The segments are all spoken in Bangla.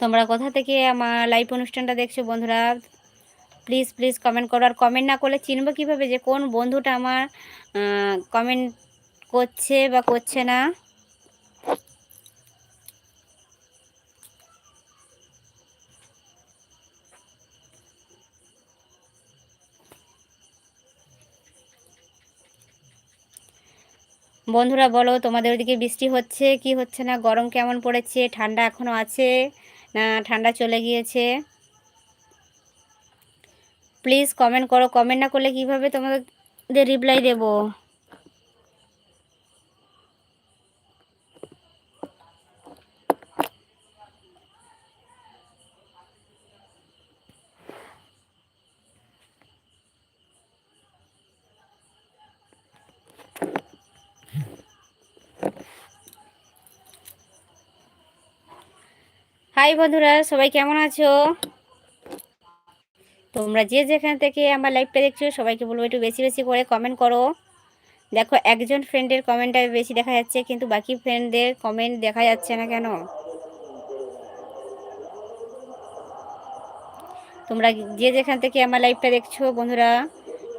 তোমরা কোথা থেকে আমার লাইভ অনুষ্ঠানটা দেখছ বন্ধুরা? প্লিজ প্লিজ কমেন্ট করো। আর কমেন্ট না করলে চিনবো কীভাবে যে কোন বন্ধুটা আমার কমেন্ট করছে বা করছে না। বন্ধুরা বলো, তোমাদের ওদিকে বৃষ্টি হচ্ছে, কি হচ্ছে না? গরম কেমন পড়েছে? ঠান্ডা এখনও আছে? না ঠান্ডা চলে গিয়েছে। প্লিজ কমেন্ট করো কমেন্ট না করলে কীভাবে তোমাদের রিপ্লাই দেব? হাই বন্ধুরা, সবাই কেমন আছো? তোমরা যে যেখান থেকে আমার লাইভটা দেখছ, সবাইকে বলব একটু বেশি বেশি করে কমেন্ট করো। দেখো, একজন ফ্রেন্ডের কমেন্টটা বেশি দেখা যাচ্ছে, কিন্তু বাকি ফ্রেন্ডদের কমেন্ট দেখা যাচ্ছে না কেন? তোমরা যে যেখান থেকে আমার লাইভটা দেখছ, বন্ধুরা,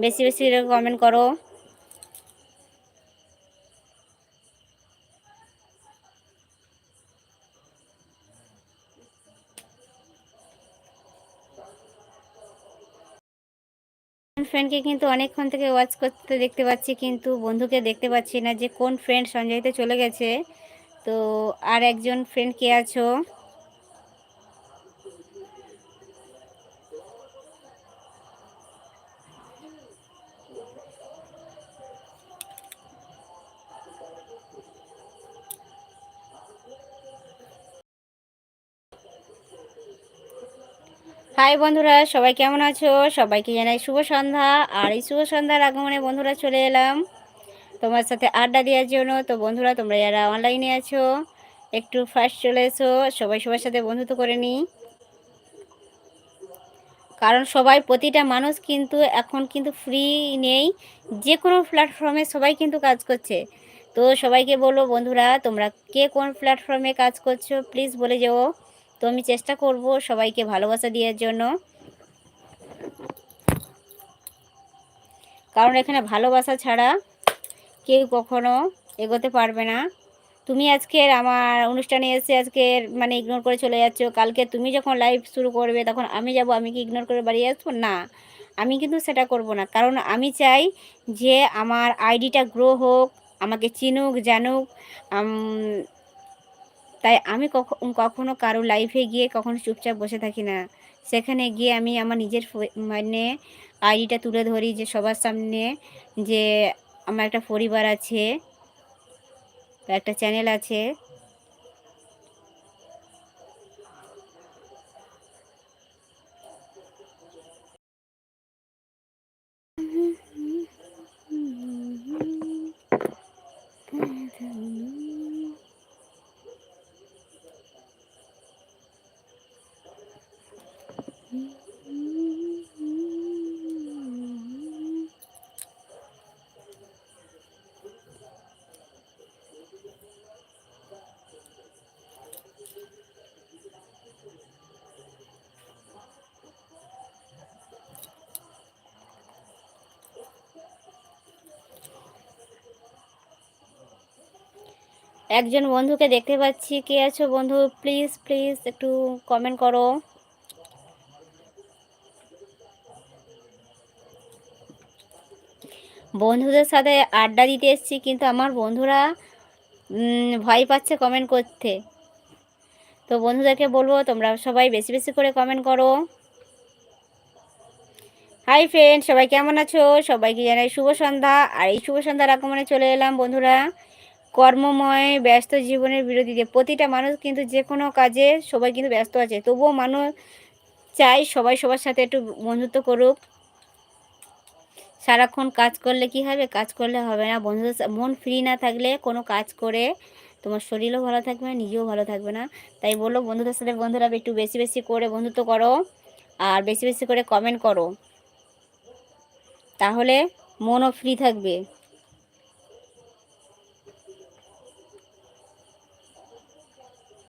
বেশি বেশি কমেন্ট করো। ফ্রেন্ডকে কিন্তু অনেকক্ষণ থেকে ওয়াচ করতে দেখতে পাচ্ছি, কিন্তু বন্ধুকে দেখতে পাচ্ছি না যে কোন ফ্রেন্ড সঞ্জয়তে চলে গেছে। তো আর একজন ফ্রেন্ড কে আছো? হাই বন্ধুরা, সবাই কেমন আছো? সবাইকে জানাই শুভ সন্ধ্যা। আর এই শুভ সন্ধ্যার আগমনে বন্ধুরা চলে এলাম। তোমার সাথে আড্ডা দেওয়ার জন্য। তো বন্ধুরা, তোমরা যারা অনলাইনে আছো, একটু ফার্স্ট চলে এসো। সবাই সবার সাথে বন্ধুত্ব করে নিই। কারণ সবাই প্রতিটা মানুষ কিন্তু এখন কিন্তু ফ্রি নেই। যে কোনো প্ল্যাটফর্মে সবাই কিন্তু কাজ করছে। তো সবাইকে বলব বন্ধুরা, তোমরা কে কোন প্ল্যাটফর্মে কাজ করছ? প্লিজ বলে যাও। তো আমি চেষ্টা করব সবাইকে ভালোবাসা দেওয়ার জন্য। কারণ এখানে ভালোবাসা ছাড়া কেউ কখনো এগোতে পারবে না। তুমি আজকের আমার অনুষ্ঠানে এসে আজকের মানে ইগনোর করে চলে যাচ্ছ। কালকে তুমি যখন লাইভ শুরু করবে, তখন আমি যাব, আমি কি ইগনোর করে বাড়ি আসব? না, আমি কিন্তু সেটা করব না। কারণ আমি চাই যে আমার আইডিটা গ্রো হোক, আমাকে চিনুক, জানুক তাই আমি কখনো কারও লাইফে গিয়ে কখনো চুপচাপ বসে থাকি না। সেখানে গিয়ে আমি আমার নিজের মানে আইডিটা তুলে ধরি যে সবার সামনে যে আমার একটা পরিবার আছে, একটা চ্যানেল আছে। একজন বন্ধুকে দেখতে পাচ্ছি। কে আছো বন্ধু? প্লিজ প্লিজ একটু কমেন্ট করো। বন্ধুদের সাথে আড্ডা দিতে এসছি, কিন্তু আমার বন্ধুরা ভয় পাচ্ছে কমেন্ট করতে। তো বন্ধুদেরকে বলব, তোমরা সবাই বেশি বেশি করে কমেন্ট করো। হাই ফ্রেন্ড সবাই কেমন আছো? সবাইকে জানাই শুভ সন্ধ্যা। আর এই শুভ সন্ধ্যার আগমনে চলে এলাম বন্ধুরা। কর্মময়, ব্যস্ত জীবনের বিরোধীতে প্রতিটা মানুষ কিন্তু যে কোনো কাজে সবাই কিন্তু ব্যস্ত আছে। তবুও মানুষ চাই সবাই সবার সাথে একটু বন্ধুত্ব করুক। সারাক্ষণ কাজ করলে কি হবে? কাজ করলে হবে না। বন্ধুদের মন ফ্রি না থাকলে কোনো কাজ করে তোমার শরীরও ভালো থাকবে না, নিজেও ভালো থাকবে না। তাই বলো বন্ধুদের সাথে বন্ধুরা একটু বেশি বেশি করে বন্ধুত্ব করো আর বেশি বেশি করে কমেন্ট করো। তাহলে মনও ফ্রি থাকবে।